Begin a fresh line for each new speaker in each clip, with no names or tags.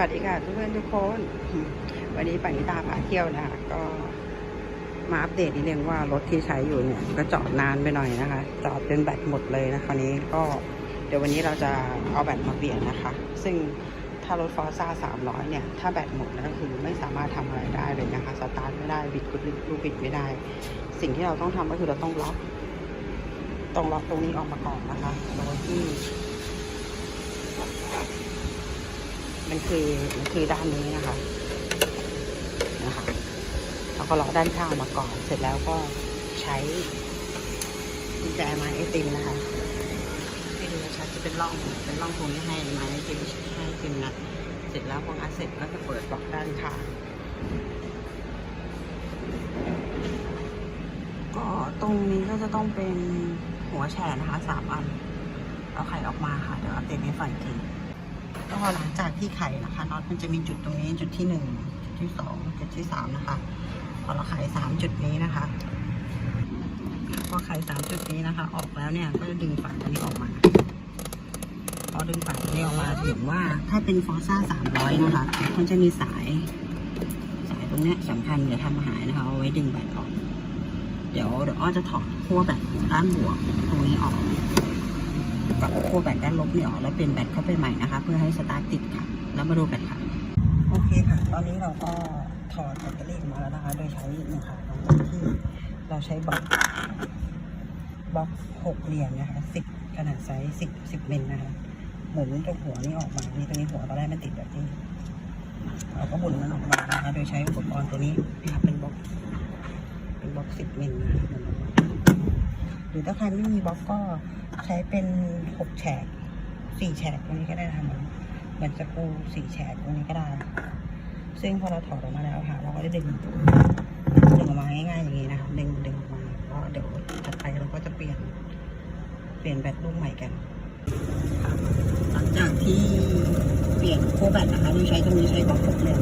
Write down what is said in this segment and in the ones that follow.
วัสดีค่ะทุกเพื่อนทุกคน วันนี้ปันิตาพาเที่ยวนะคะก็มาอัปเดตนิดนึงว่ารถที่ใช้อยู่เนี่ย ก็จอดนานไปหน่อยนะคะ จอดจนแบตหมดเลยนะคราวนี้ก็เดี๋ยววันนี้เราจะเอาแบตมาเปลี่ยนนะคะ ซึ่งถ้ารถฟอร์ซ่า300เนี่ย ถ้าแบตหมดก็คือไม่สามารถทำอะไรได้เลยนะคะ สตาร์ทไม่ได้บิดกุดลูกบิดไม่ได้ สิ่งที่เราต้องทำก็คือเราต้องล็อกต้องล็อกตรงนี้ออกมาก่อนนะคะโดยที่ มันคือมันคือด้านนี้นะคะนะคะแล้วก็ล็อด้านข้างมาก่อน เสร็จแล้วก็ใช้กุญแจไม้ไอติมนะคะให้ดูชัดจะเป็นร่องเป็นร่องตรงนี้ให้ไม้ไอติมให้ไอติมนะเสร็จแล้วพองัดเสร็จก็จะเปิดล็อกด้านข้างก็ตรงนี้ก็จะต้องเป็นหัวแฉนะคะสามอัน เอาไข่ออกมาค่ะ เดี๋ยวอัปเดตให้ฟังอีกที ก็หลังจากที่ไข่นะคะน็อตมันจะมีจุดตรงนี้จุดที่หนึ่งจุดที่สองจุดที่สามนะคะพอเราไขสามจุดนี้นะคะพอไขสามจุดนี้นะคะ ออกแล้วเนี่ยก็จะดึงฝาตัวนี้ออกมา พอดึงฝาตัวนี้ออกมาถึงว่าถ้าเป็นฟอร์ซ่าสามร้อยนะคะมันจะมีสาย สายตรงเนี้ยสำคัญเดี๋ยวทำหายนะคะเอาไว้ดึงแบตออก เดี๋ยวเดี๋ยวอ้อจะถอดขั้วแบตด้านบวกตรงนี้ออก กับขั้วแบตด้านลบนี่ออกแล้วเปลี่ยนแบตเข้าไปใหม่นะคะ เพื่อให้สตาร์ทติดค่ะ แล้วมาดูแบตค่ะ โอเคค่ะ ตอนนี้เราก็ถอดแบตเตอรี่ออกมาแล้วนะคะ โดยใช้นี่ค่ะหลังจากที่เราใช้บล็อกบล็อกหกเหลี่ยมนะคะสิบขนาดไซส์สิบสิบเมิลนะคะหมุนตรงหัวนี้ออกมานี่ตรงนี้หัวตอนแรกมันติดแบบนี้เราก็หมุนมันออกมานะคะ โดยใช้อุปกรณ์ตัวนี้นะคะเป็นบล็อกเป็นบล็อกสิบเมิลนะคะ หรือถ้าใครไม่มีบล็อกก็ใช้เป็นหกแฉกสี่แฉกตรงนี้ก็ได้ทำเหมือนสกรูสี่แฉกตรงนี้ก็ได้ ซึ่งพอเราถอดออกมาแล้วค่ะ เราก็ได้ดึงดึงออกมาง่ายๆอย่างนี้นะคะดึงดึงออกมาก็เดี๋ยวถัดไปเราก็จะเปลี่ยนเปลี่ยนแบตรุ่นใหม่กันหลังจากที่เปลี่ยนขั้วแบตนะคะโดยใช้ตรงนี้ใช้บล็อกหกเหลี่ยม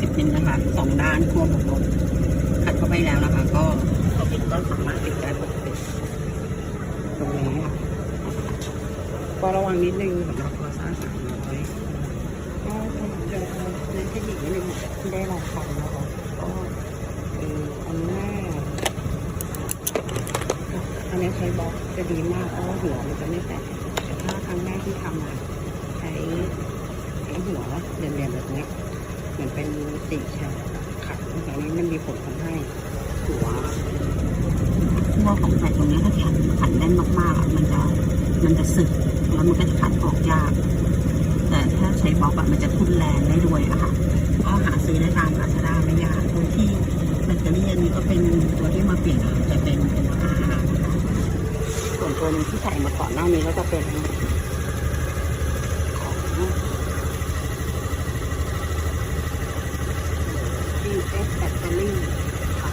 สิบมิลนะคะสองด้านขั้วหกลมขัดเข้าไปแล้วนะคะ ก็ติดก็สามารถติดได้ ติตรงนี้ค่ะก็ระวังนิดนึงสำหรับพอซ่าสามร้อยก็เจอในเทคนิคนิดนึงที่ได้ลองทำนะคะก็เอออันแรกอันนี้ใช้บล็อกจะดีมากเพราะว่าหัวมันจะไม่แตกแต่ถ้าครั้งแรกที่ทำอะใช้ใช้หัวเหลี่ยมๆแบบเนี้ยเหมือนเป็นสี่แฉกขัดแต่นี้มันมีผลทำให้หัวหัวของแผ่นตรงนี้ถ้าขัดขัดแน่นมากๆมันจะ มันจะสึกแล้วมันก็จะขัดออกยาก แต่ถ้าใช้บล็อกอะมันจะทุ่นแรงได้ด้วยอะค่ะก็หาซื้อได้ตามลาซาด้าไม่ยากตัวที่แบตเตอรี่อันนี้ก็เป็นตัวที่มาเปลี่ยนจะเป็นตัว R นะคะส่วนตัวนึงที่ใส่มาก่อนหน้านี้ก็จะเป็นของ DS แบตเตอรี่ค่ะ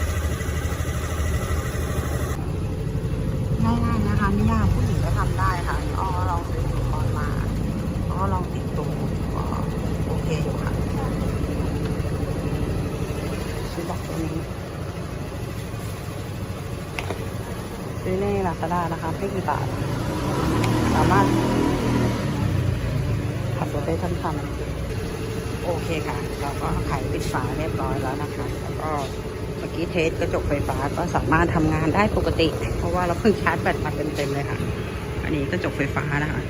ง่ายๆนะคะ ไม่ยากผู้หญิงก็ ทำได้ค่ะอ๋อลองซื้ออุปกรณ์มาก็ลองติดตรงก็โอเคอยู่ค่ะซื้อบอกตัวนี้ซื้อในลาซาด้านะคะไม่กี่บาท สามารถขับรถได้ทันๆโอเคค่ะ เราก็ไขปิดฝาเรียบร้อยแล้วนะคะ แล้วก็เมื่อกี้เทสกระจกไฟฟ้าก็สามารถทำงานได้ปกติ เพราะว่าเราเพิ่งชาร์จแบตมาเต็มๆเลยค่ะ อันนี้กระจกไฟฟ้านะคะ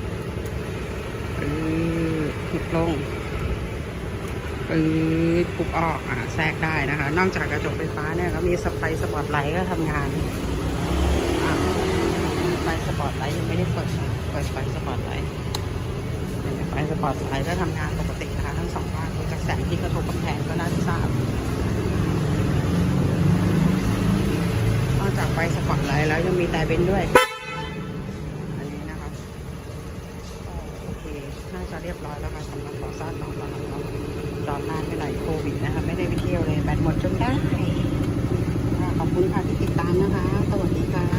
ปืดหุบลงปืดปุบออกอะแทรกได้นะคะ นอกจากกระจกไฟฟ้าเนี่ยก็มีสไปสปอตไลท์ก็ทำงานไฟสปอตไลท์ยังไม่ได้เปิดเปิดไฟสปอตไลท์ไฟสปอตไลท์ก็ทำงานปกตินะคะทั้งสองด้านดูจากแสงที่กระทบกำแพงก็น่าจะทราบนอกจากไฟสปอตไลท์แล้วยังมีแต่เบนด้วย อันนี้นะคะ โอเค น่าจะเรียบร้อยแล้วค่ะสำหรับขอสร้าสองตอนเราจอดนานไปหน่อยโควิดนะคะ ไม่ได้ไปเที่ยวเลยแบตหมดจนได้ขอบคุณค่ะที่ติดตามนะคะ สวัสดีค่ะ